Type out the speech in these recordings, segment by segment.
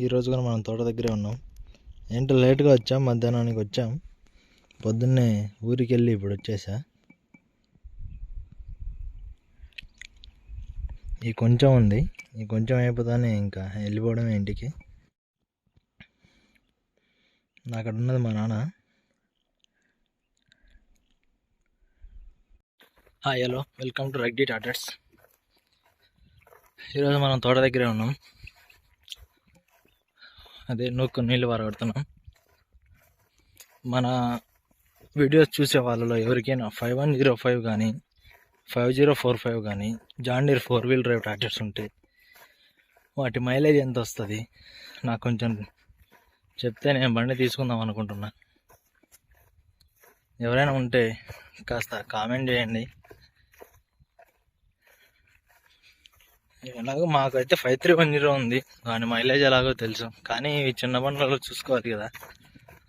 ఈరోజు కూడా మనం తోట దగ్గరే ఉన్నాం. ఏంటో లేట్గా వచ్చాం? మధ్యాహ్నానికి వచ్చాం. పొద్దున్నే ఊరికి వెళ్ళి ఇప్పుడు వచ్చేసా. ఈ కొంచెం ఉంది. ఈ కొంచెం అయిపోతానే ఇంకా వెళ్ళిపోవడమే ఇంటికి. అక్కడ ఉన్నది మా నాన్న. Hi hello. Welcome to Raggedy Tatters. ఈరోజు మనం తోట దగ్గరే ఉన్నాం. అదే నూకు నీళ్ళు వరగడుతున్నాం. మన వీడియోస్ చూసే వాళ్ళలో ఎవరికైనా ఫైవ్ వన్ జీరో ఫైవ్ కానీ ఫైవ్ జీరో ఫోర్ ఫైవ్ కానీ John Deere four wheel drive tractors ఉంటే వాటి మైలేజ్ ఎంత వస్తుంది? నాకు కొంచెం చెప్తే నేను బండి తీసుకుందాం అనుకుంటున్నా. ఎవరైనా ఉంటే కాస్త కామెంట్ చేయండి. ఎలాగో మాకైతే ఫైవ్ త్రీ వన్ జీరో ఉంది. దాని మైలేజ్ ఎలాగో తెలుసు. కానీ చిన్న బండ్లలో చూసుకోవాలి కదా.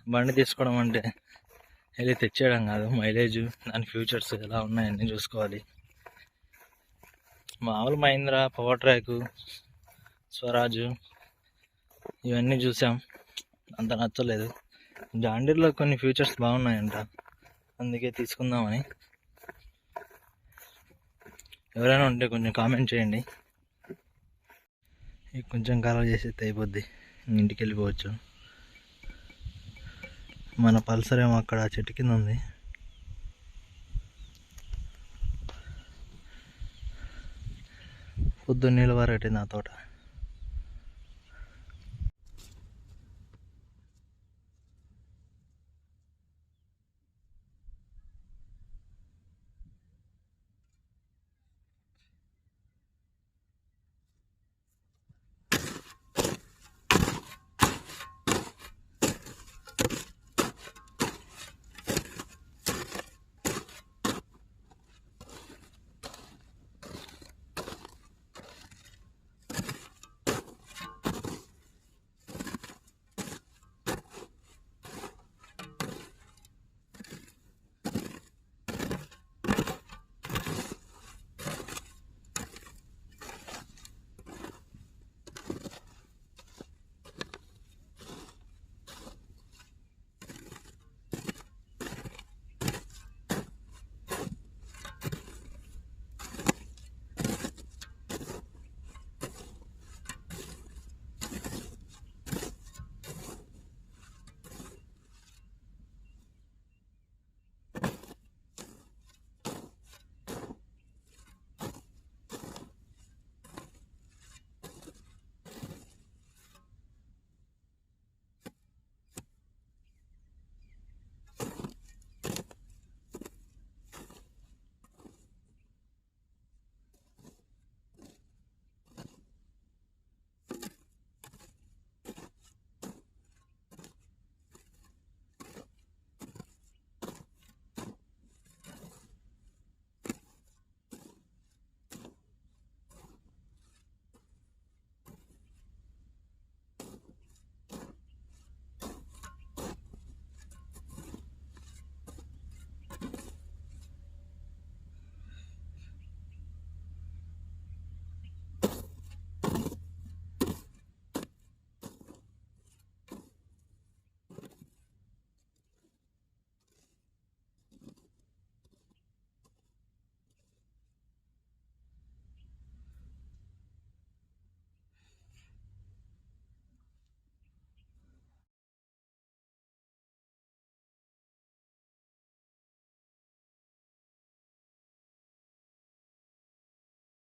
బండి తీసుకోవడం అంటే వెళ్ళి తెచ్చేయడం కాదు. మైలేజ్ దాని ఫ్యూచర్స్ ఎలా ఉన్నాయని చూసుకోవాలి. మామూలు మహీంద్రా పవర్ ట్రాక్ స్వరాజు ఇవన్నీ చూసాం. అంత నచ్చలేదు. జాండీర్లో కొన్ని ఫ్యూచర్స్ బాగున్నాయంట. అందుకే తీసుకుందామని. ఎవరైనా ఉంటే కొంచెం కామెంట్ చేయండి. కొంచెం కాలం చేసి అయిపోద్ది. ఇంటికి వెళ్ళిపోవచ్చు మన పల్సర్ ఏమో అక్కడ చెట్టు కింద ఉంది. పొద్దున్న నీళ్ళు వారట్టింది నా తోట.